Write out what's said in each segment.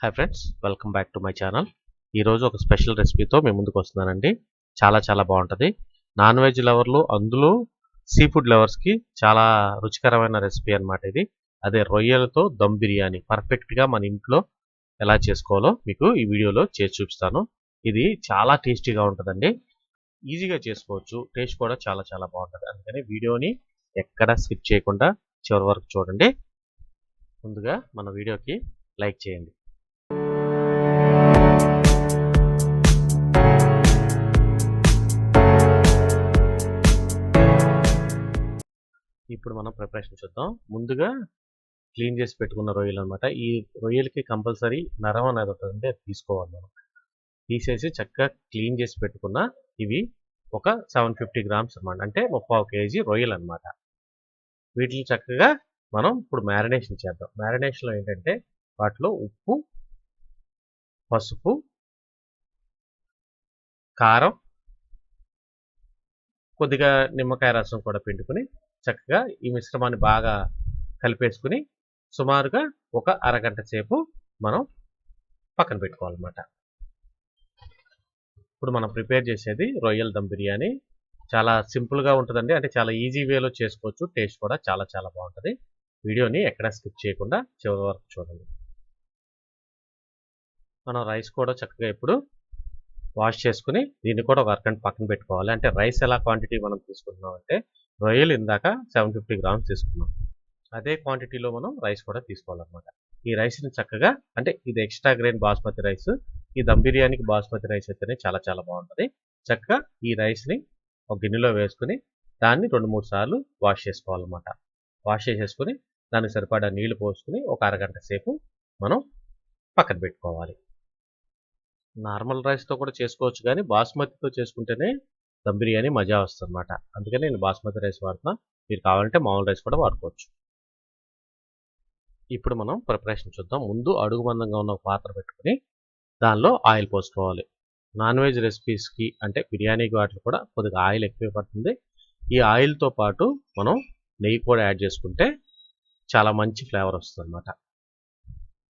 Hi friends welcome back to my channel ఈరోజు ఒక special రెసిపీతో మేము ముందుకు వస్తున్నానండి. చాలా చాలా బాగుంటుంది. నాన్ వెజ్ లవర్లు అందులో సీ ఫుడ్ లవర్స్కి చాలా రుచికరమైన రెసిపీ అన్నమాట ఇది. అదే రొయ్యలతో దమ్ బిర్యానీ పర్ఫెక్ట్గా మన ఇంట్లో ఎలా చేసుకోవాలో మీకు ఈ వీడియోలో చేసి చూపిస్తాను. ఇది చాలా టేస్టీగా ఉంటుందండి. ఈజీగా చేసుకోవచ్చు. టేస్ట్ కూడా చాలా చాలా బాగుంటుంది. అందుకని వీడియోని ఎక్కడ స్కిప్ చేయకుండా చివరి వరకు చూడండి. ముందుగా మన వీడియోకి లైక్ చేయండి. ఇప్పుడు మనం ప్రిపరేషన్ చూద్దాం. ముందుగా క్లీన్ చేసి పెట్టుకున్న రొయ్యలు అనమాట ఈ రొయ్యలకి కంపల్సరీ నరం అనేది ఉంటుంది అది తీసుకోవాలి మనం. తీసేసి చక్కగా క్లీన్ చేసి పెట్టుకున్న ఇవి ఒక సెవెన్ ఫిఫ్టీ గ్రామ్స్ అనమాట అంటే ముప్పై కేజీ రొయ్యలు అనమాట వీటిని చక్కగా మనం ఇప్పుడు మ్యారినేషన్ చేద్దాం. మ్యారినేషన్లో ఏంటంటే వాటిలో ఉప్పు పసుపు కారం కొద్దిగా నిమ్మకాయ రసం కూడా పిండుకుని చక్కగా ఈ మిశ్రమాన్ని బాగా కలిపేసుకుని సుమారుగా ఒక అరగంట సేపు మనం పక్కన పెట్టుకోవాలన్నమాట. ఇప్పుడు మనం ప్రిపేర్ చేసేది రొయ్యల దమ్ బిర్యానీ. చాలా సింపుల్గా ఉంటుందండి. అంటే చాలా ఈజీ వేలో చేసుకోవచ్చు. టేస్ట్ కూడా చాలా చాలా బాగుంటుంది. వీడియోని ఎక్కడ స్కిప్ చేయకుండా చివరి వరకు చూడండి. మనం రైస్ కూడా చక్కగా ఇప్పుడు వాష్ చేసుకుని దీన్ని కూడా ఒక అరగంట పక్కన పెట్టుకోవాలి. అంటే రైస్ ఎలా క్వాంటిటీ మనం తీసుకుంటున్నాం అంటే రొయ్యలు ఇందాక సెవెన్ ఫిఫ్టీ గ్రామ్స్ తీసుకున్నాం. అదే క్వాంటిటీలో మనం రైస్ కూడా తీసుకోవాలన్నమాట. ఈ రైస్ని చక్కగా అంటే ఇది ఎక్స్ట్రా గ్రెయిన్ బాస్మతి రైస్ ఈ దమ్ బిర్యానీకి బాస్మతి రైస్ అయితేనే చాలా చాలా బాగుంటుంది. చక్కగా ఈ రైస్ని ఒక గిన్నెలో వేసుకుని దాన్ని రెండు మూడు సార్లు వాష్ చేసుకోవాలన్నమాట. వాష్ చేసేసుకుని దానికి సరిపడా నీళ్ళు పోసుకుని ఒక అరగంట సేపు మనం పక్కన పెట్టుకోవాలి. నార్మల్ రైస్తో కూడా చేసుకోవచ్చు కానీ బాస్మతితో చేసుకుంటేనే దమ్ బిర్యానీ మజా వస్తుంది అనమాట అందుకని నేను బాస్మతి రైస్ వాడుతున్నా. మీరు కావాలంటే మామూలు రైస్ కూడా వాడుకోవచ్చు. ఇప్పుడు మనం ప్రిపరేషన్ చూద్దాం. ముందు అడుగు మందంగా ఉన్న పాత్ర పెట్టుకుని దానిలో ఆయిల్ పోసుకోవాలి. నాన్ వెజ్ రెసిపీస్కి అంటే బిర్యానీకి వాటికి కూడా కొద్దిగా ఆయిల్ ఎక్కువ పడుతుంది. ఈ ఆయిల్తో పాటు మనం నెయ్యి కూడా యాడ్ చేసుకుంటే చాలా మంచి ఫ్లేవర్ వస్తుంది అనమాట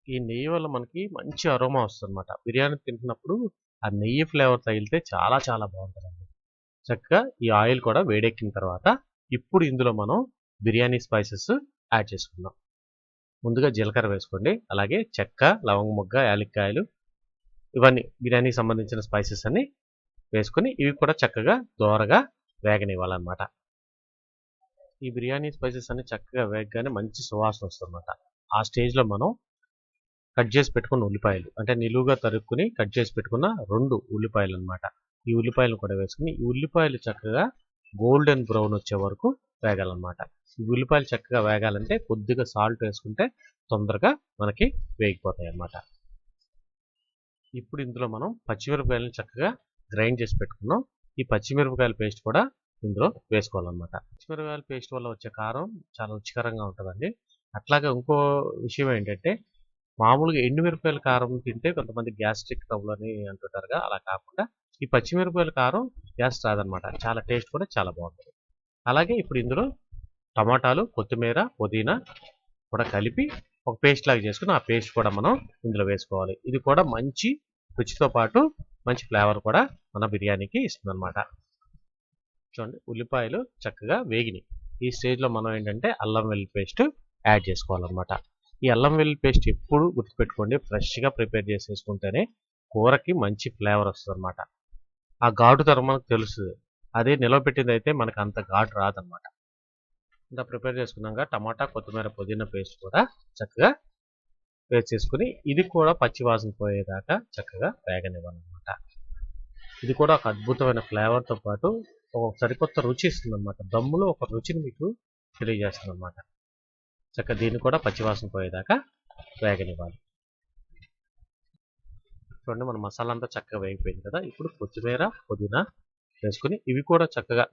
ఈ నెయ్యి వల్ల మనకి మంచి అరోమా వస్తుంది అనమాట బిర్యానీ తింటున్నప్పుడు ఆ నెయ్యి ఫ్లేవర్ తగిలితే చాలా చాలా బాగుంటుంది చక్కగా ఈ ఆయిల్ కూడా వేడెక్కిన తర్వాత ఇప్పుడు ఇందులో మనం బిర్యానీ స్పైసెస్ యాడ్ చేసుకుందాం. ముందుగా జీలకర్ర వేసుకోండి. అలాగే చెక్క లవంగ మొగ్గ యాలక్కాయలు ఇవన్నీ బిర్యానీకి సంబంధించిన స్పైసెస్ అన్ని వేసుకొని ఇవి కూడా చక్కగా దోరగా వేగనివ్వాలన్నమాట. ఈ బిర్యానీ స్పైసెస్ అన్ని చక్కగా వేగగానే మంచి సువాసన వస్తుందన్నమాట. ఆ స్టేజ్లో మనం కట్ చేసి పెట్టుకున్న ఉల్లిపాయలు అంటే నిలువుగా తరుక్కుని కట్ చేసి పెట్టుకున్న రెండు ఉల్లిపాయలు అనమాట ఈ ఉల్లిపాయలు కూడా వేసుకుని ఈ ఉల్లిపాయలు చక్కగా గోల్డెన్ బ్రౌన్ వచ్చే వరకు వేగాలన్నమాట. ఈ ఉల్లిపాయలు చక్కగా వేగాలంటే కొద్దిగా సాల్ట్ వేసుకుంటే తొందరగా మనకి వేగిపోతాయి అన్నమాట ఇప్పుడు ఇందులో మనం పచ్చిమిరపకాయలను చక్కగా గ్రైండ్ చేసి పెట్టుకున్నాం. ఈ పచ్చిమిరపకాయల పేస్ట్ కూడా ఇందులో వేసుకోవాలన్నమాట. పచ్చిమిరపకాయల పేస్ట్ వల్ల వచ్చే కారం చాలా రుచికరంగా ఉంటుందండి. అట్లాగే ఇంకో విషయం ఏంటంటే మామూలుగా ఎండుమిరపకాయల కారం తింటే కొంతమంది గ్యాస్ట్రిక్ ట్రబుల్ అని అంటుంటారుగా అలా కాకుండా ఈ పచ్చిమిరపకాయల కారం గ్యాస్ రాదనమాట చాలా టేస్ట్ కూడా చాలా బాగుంటుంది. అలాగే ఇప్పుడు ఇందులో టమాటాలు కొత్తిమీర పుదీనా కూడా కలిపి ఒక పేస్ట్ లాగా చేసుకుని ఆ పేస్ట్ కూడా మనం ఇందులో వేసుకోవాలి. ఇది కూడా మంచి రుచితో పాటు మంచి ఫ్లేవర్ కూడా మన బిర్యానీకి ఇస్తుంది అనమాట చూడండి ఉల్లిపాయలు చక్కగా వేగినాయి. ఈ స్టేజ్లో మనం ఏంటంటే అల్లం వెల్లుల్లి పేస్ట్ యాడ్ చేసుకోవాలన్నమాట. ఈ అల్లం వెల్లుల్లి పేస్ట్ ఎప్పుడు గుర్తుపెట్టుకోండి ఫ్రెష్గా ప్రిపేర్ చేసేసుకుంటేనే కూరకి మంచి ఫ్లేవర్ వస్తుంది అన్నమాట ఆ ఘాటు తరం మనకు తెలుస్తుంది అదే నిలవబెట్టింది అయితే మనకు అంత ఘాటు రాదనమాట ఇంకా ప్రిపేర్ చేసుకున్నాక టమాటా కొత్తిమీర పుదీనా పేస్ట్ కూడా చక్కగా వేస్ట్ చేసుకుని ఇది కూడా పచ్చి వాసన పోయేదాకా చక్కగా వేగనివ్వాలన్నమాట. ఇది కూడా ఒక అద్భుతమైన ఫ్లేవర్తో పాటు ఒక సరికొత్త రుచి ఇస్తుంది అనమాట దమ్ములో ఒక రుచిని మీకు తెలియజేస్తుందన్నమాట. చక్కగా దీన్ని కూడా పచ్చివాసన పోయేదాకా వేగనివ్వాలి. చూడండి మన మసాలా అంతా చక్కగా వేగిపోయింది కదా. ఇప్పుడు కొత్తిమీర పుదీనా వేసుకుని ఇవి కూడా చక్కగా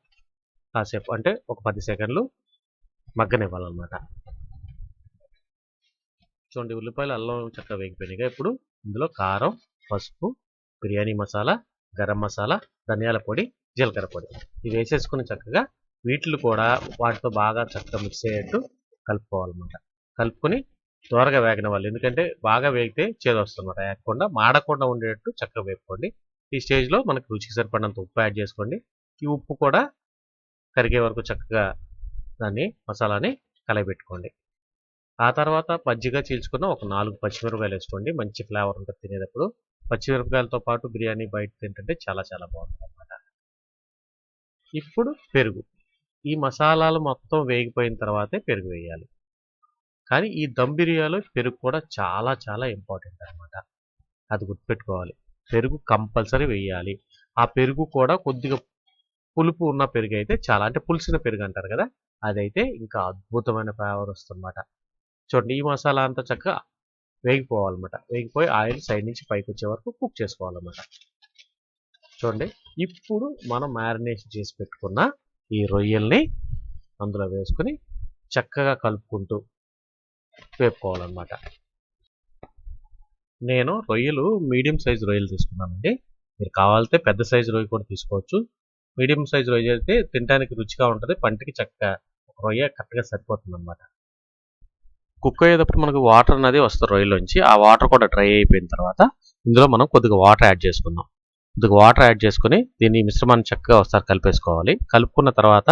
కాసేపు అంటే ఒక పది సెకండ్లు మగ్గనివ్వాలన్నమాట. చూడండి ఉల్లిపాయలు అల్లం చక్కగా వేగిపోయినాయి ఇప్పుడు ఇందులో కారం పసుపు బిర్యానీ మసాలా గరం మసాలా ధనియాల పొడి జీలకర్ర పొడి. ఇవి వేసేసుకుని చక్కగా వీటిని కూడా వాటితో బాగా చక్కగా మిక్స్ అయ్యేట్టు కలుపుకోవాలన్నమాట. కలుపుకొని త్వరగా వేగనివ్వాలి ఎందుకంటే బాగా వేగితే చేదు వస్తుంది వేగకుండా మాడకుండా ఉండేటట్టు చక్కగా వేపుకోండి. ఈ స్టేజ్లో మనకు రుచికి సరిపడినంత ఉప్పు యాడ్ చేసుకోండి. ఈ ఉప్పు కూడా కరిగే వరకు చక్కగా దాన్ని మసాలాని కలయబెట్టుకోండి. ఆ తర్వాత మజ్జిగ చీల్చుకున్న ఒక నాలుగు పచ్చిమిరపకాయలు వేసుకోండి. మంచి ఫ్లేవర్ ఉంటుంది తినేటప్పుడు. పచ్చిమిరపకాయలతో పాటు బిర్యానీ బయట తింటుంటే చాలా చాలా బాగుంటుంది అనమాట ఇప్పుడు పెరుగు. ఈ మసాలాలు మొత్తం వేగిపోయిన తర్వాతే పెరుగు వేయాలి. కానీ ఈ దమ్ బిర్యానీలో పెరుగు కూడా చాలా చాలా ఇంపార్టెంట్ అనమాట అది గుర్తుపెట్టుకోవాలి. పెరుగు కంపల్సరీ వేయాలి. ఆ పెరుగు కూడా కొద్దిగా పులుపు ఉన్న పెరుగు అయితే చాలా అంటే పులిసిన పెరుగు అంటారు కదా అదైతే ఇంకా అద్భుతమైన ఫ్లేవర్ వస్తుందన్నమాట. చూడండి ఈ మసాలా అంతా చక్కగా వేగిపోవాలన్నమాట. వేగిపోయి ఆయిల్ సైడ్ నుంచి పైకి వచ్చే వరకు కుక్ చేసుకోవాలన్నమాట. చూడండి ఇప్పుడు మనం మ్యారినేషన్ చేసి పెట్టుకున్న ఈ రొయ్యల్ని అందులో వేసుకొని చక్కగా కలుపుకుంటూ వేపుకోవాలన్నమాట. నేను రొయ్యలు మీడియం సైజ్ రొయ్యలు తీసుకున్నానండి. మీరు కావాలితే పెద్ద సైజు రొయ్య కూడా తీసుకోవచ్చు. మీడియం సైజ్ రొయ్య అయితే తినడానికి రుచిగా ఉంటుంది పంటికి చక్కగా ఒక రొయ్య కరెక్ట్గా సరిపోతుంది అనమాట కుక్ అయ్యేటప్పుడు మనకు వాటర్ అనేది వస్తుంది రొయ్యలోంచి. ఆ వాటర్ కూడా డ్రై అయిపోయిన తర్వాత ఇందులో మనం కొద్దిగా వాటర్ యాడ్ చేసుకుందాం. కొద్దిగా వాటర్ యాడ్ చేసుకుని దీన్ని మిశ్రమాన్ని చక్కగా ఒకసారి కలిపేసుకోవాలి. కలుపుకున్న తర్వాత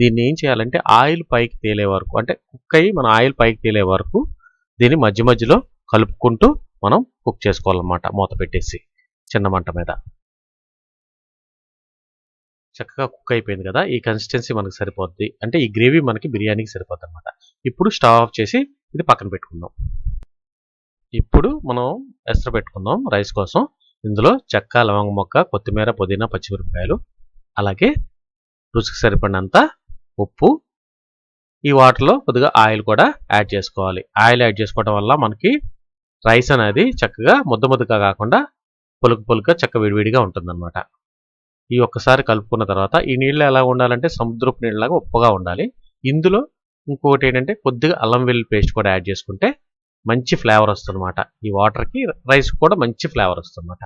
దీన్ని ఏం చేయాలంటే ఆయిల్ పైకి తేలే వరకు అంటే కుక్ అయ్యి మన ఆయిల్ పైకి తేలే వరకు దీన్ని మధ్య మధ్యలో కలుపుకుంటూ మనం కుక్ చేసుకోవాలన్నమాట మూత పెట్టేసి చిన్న మంట మీద. చక్కగా కుక్ అయిపోయింది కదా ఈ కన్సిస్టెన్సీ మనకి సరిపోద్ది. అంటే ఈ గ్రేవీ మనకి బిర్యానీకి సరిపోద్ది అనమాట ఇప్పుడు స్టవ్ ఆఫ్ చేసి ఇది పక్కన పెట్టుకుందాం. ఇప్పుడు మనం ఎసరు పెట్టుకుందాం రైస్ కోసం. ఇందులో చెక్క లవంగ మొక్క కొత్తిమీర పుదీనా పచ్చిమిరపకాయలు అలాగే రుచికి సరిపడినంత ఉప్పు. ఈ వాటర్లో కొద్దిగా ఆయిల్ కూడా యాడ్ చేసుకోవాలి. ఆయిల్ యాడ్ చేసుకోవడం వల్ల మనకి రైస్ అనేది చక్కగా ముద్ద ముద్దగా కాకుండా పులుకు పులుక చక్క విడివిడిగా ఉంటుందన్నమాట. ఈ ఒక్కసారి కలుపుకున్న తర్వాత ఈ నీళ్ళు ఎలా ఉండాలంటే సముద్రపు నీళ్ళలాగా ఉప్పుగా ఉండాలి. ఇందులో ఇంకొకటి ఏంటంటే కొద్దిగా అల్లం వెల్లుల్లి పేస్ట్ కూడా యాడ్ చేసుకుంటే మంచి ఫ్లేవర్ వస్తుందన్నమాట. ఈ వాటర్కి రైస్ కూడా మంచి ఫ్లేవర్ వస్తుందన్నమాట.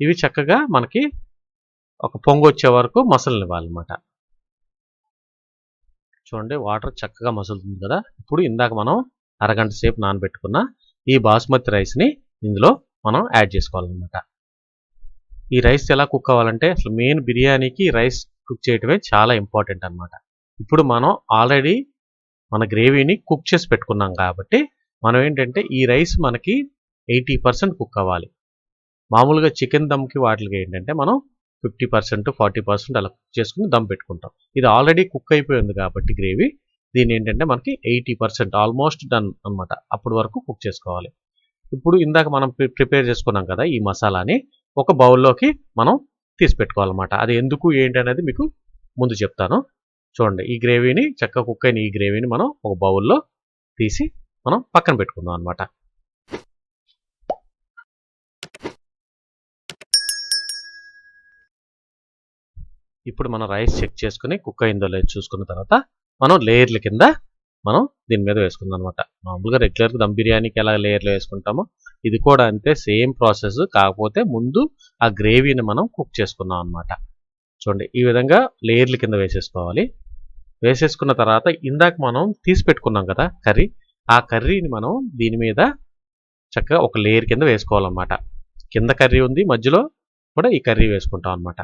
ఇవి చక్కగా మనకి ఒక పొంగు వచ్చే వరకు మసలనివ్వాలన్నమాట. చూడండి వాటర్ చక్కగా మసులుతుంది కదా. ఇప్పుడు ఇందాక మనం అరగంట సేపు నానబెట్టుకున్న ఈ బాస్మతి రైస్ని ఇందులో మనం యాడ్ చేసుకోవాలన్నమాట. ఈ రైస్ ఎలా కుక్ అవ్వాలంటే అసలు మెయిన్ బిర్యానీకి రైస్ కుక్ చేయటమే చాలా ఇంపార్టెంట్ అనమాట ఇప్పుడు మనం ఆల్రెడీ మన గ్రేవీని కుక్ చేసి పెట్టుకున్నాం కాబట్టి మనం ఏంటంటే ఈ రైస్ మనకి ఎయిటీ పర్సెంట్ కుక్ అవ్వాలి. మామూలుగా చికెన్ దమ్కి వాటికి ఏంటంటే మనం ఫిఫ్టీ పర్సెంట్ ఫార్టీ పర్సెంట్ అలా కుక్ చేసుకుని దమ్ పెట్టుకుంటాం. ఇది ఆల్రెడీ కుక్ అయిపోయింది కాబట్టి గ్రేవీ. దీని ఏంటంటే మనకి ఎయిటీ పర్సెంట్ ఆల్మోస్ట్ డన్ అనమాట అప్పటి వరకు కుక్ చేసుకోవాలి. ఇప్పుడు ఇందాక మనం ప్రిపేర్ చేసుకున్నాం కదా ఈ మసాలాని ఒక బౌల్లోకి మనం తీసి పెట్టుకోవాలన్నమాట. అది ఎందుకు ఏంటి అనేది మీకు ముందు చెప్తాను. చూడండి ఈ గ్రేవీని చక్కగా కుక్ అయిన ఈ గ్రేవీని మనం ఒక బౌల్లో తీసి మనం పక్కన పెట్టుకుందాం అనమాట ఇప్పుడు మనం రైస్ చెక్ చేసుకుని కుక్ అయిందో లేదో చూసుకున్న తర్వాత మనం లేయర్ల కింద మనం దీని మీద వేసుకుందాం అనమాట మామూలుగా రెగ్యులర్గా దమ్ బిర్యానీకి ఎలా లేయర్లు వేసుకుంటామో ఇది కూడా అంతే సేమ్ ప్రాసెస్ కాకపోతే ముందు ఆ గ్రేవీని మనం కుక్ చేసుకున్నాం అనమాట చూడండి ఈ విధంగా లేయర్ల కింద వేసేసుకోవాలి. వేసేసుకున్న తర్వాత ఇందాక మనం తీసి పెట్టుకున్నాం కదా కర్రీ ఆ కర్రీని మనం దీని మీద చక్కగా ఒక లేయర్ కింద వేసుకోవాలన్నమాట. కింద కర్రీ ఉంది మధ్యలో కూడా ఈ కర్రీ వేసుకుంటాం అనమాట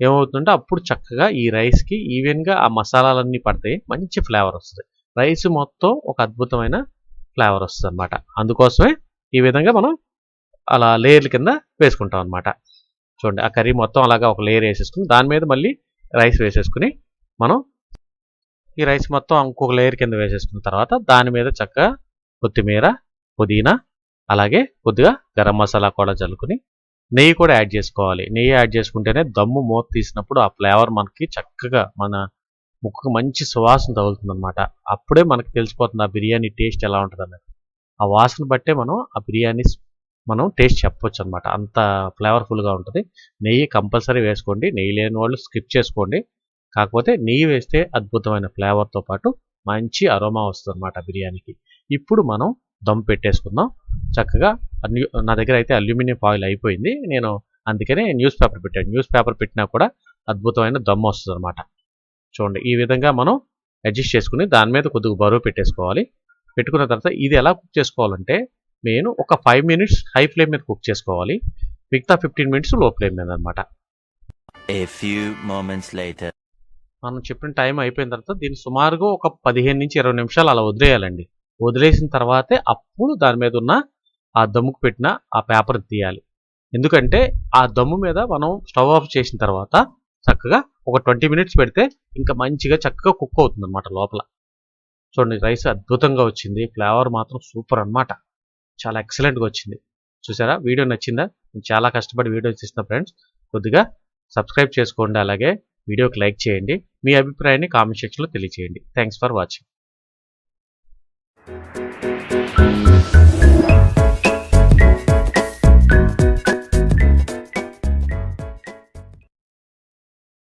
ఏమవుతుందంటే అప్పుడు చక్కగా ఈ రైస్కి ఈవెన్గా ఆ మసాలాలన్నీ పడతాయి మంచి ఫ్లేవర్ వస్తుంది. రైస్ మొత్తం ఒక అద్భుతమైన ఫ్లేవర్ వస్తుంది అనమాట అందుకోసమే ఈ విధంగా మనం అలా లేయర్ల కింద వేసుకుంటాం అనమాట చూడండి ఆ కర్రీ మొత్తం అలాగా ఒక లేయర్ వేసేసుకుని దాని మీద మళ్ళీ రైస్ వేసేసుకుని మనం ఈ రైస్ మొత్తం ఇంకొక లేయర్ కింద వేసేసుకున్న తర్వాత దాని మీద చక్కగా కొత్తిమీర పుదీనా అలాగే కొద్దిగా గరం మసాలా కూడా చల్లుకుని నెయ్యి కూడా యాడ్ చేసుకోవాలి. నెయ్యి యాడ్ చేసుకుంటేనే దమ్ము మూత తీసినప్పుడు ఆ ఫ్లేవర్ మనకి చక్కగా మన ముక్కుకు మంచి సువాసన తగులుతుంది అనమాట అప్పుడే మనకు తెలిసిపోతుంది ఆ బిర్యానీ టేస్ట్ ఎలా ఉంటుంది అన్నది ఆ వాసన బట్టే మనం ఆ బిర్యానీ మనం టేస్ట్ చెప్పవచ్చు అనమాట అంత ఫ్లేవర్ఫుల్గా ఉంటుంది. నెయ్యి కంపల్సరీ వేసుకోండి. నెయ్యి లేని వాళ్ళు స్కిప్ చేసుకోండి. కాకపోతే నెయ్యి వేస్తే అద్భుతమైన ఫ్లేవర్తో పాటు మంచి అరోమా వస్తుంది అనమాట బిర్యానీకి. ఇప్పుడు మనం దమ్ పెట్టేసుకుందాం. చక్కగా నా దగ్గర అయితే అల్యూమినియం ఫాయిల్ అయిపోయింది. నేను అందుకనే న్యూస్ పేపర్ పెట్టాను. న్యూస్ పేపర్ పెట్టినా కూడా అద్భుతమైన దమ్ వస్తుంది అనమాట చూడండి ఈ విధంగా మనం అడ్జస్ట్ చేసుకుని దాని మీద కొద్దిగా బరువు పెట్టేసుకోవాలి. పెట్టుకున్న తర్వాత ఇది ఎలా కుక్ చేసుకోవాలంటే నేను ఒక ఫైవ్ మినిట్స్ హై ఫ్లేమ్ మీద కుక్ చేసుకోవాలి. మిగతా ఫిఫ్టీన్ మినిట్స్లో ఫ్లేమ్ మీద అనమాట మనం చెప్పిన టైం అయిపోయిన తర్వాత దీన్ని సుమారుగా ఒక పదిహేను నుంచి ఇరవై నిమిషాలు అలా వదిలేయాలండి. వదిలేసిన తర్వాతే అప్పుడు దాని మీద ఉన్న ఆ దమ్ముకు పెట్టిన ఆ పేపర్ తీయాలి. ఎందుకంటే ఆ దమ్ము మీద మనం స్టవ్ ఆఫ్ చేసిన తర్వాత చక్కగా ఒక ట్వంటీ మినిట్స్ పెడితే ఇంకా మంచిగా చక్కగా కుక్ అవుతుంది అనమాట లోపల. చూడండి రైస్ అద్భుతంగా వచ్చింది. ఫ్లేవర్ మాత్రం సూపర్ అన్నమాట. చాలా ఎక్సలెంట్గా వచ్చింది. చూసారా? వీడియో నచ్చిందా? నేను చాలా కష్టపడి వీడియో చేసిన ఫ్రెండ్స్ కొద్దిగా సబ్స్క్రైబ్ చేసుకోండి. అలాగే వీడియోకి లైక్ చేయండి. మీ అభిప్రాయాన్ని కామెంట్ సెక్షన్లో తెలియజేయండి థ్యాంక్స్ ఫర్ వాచింగ్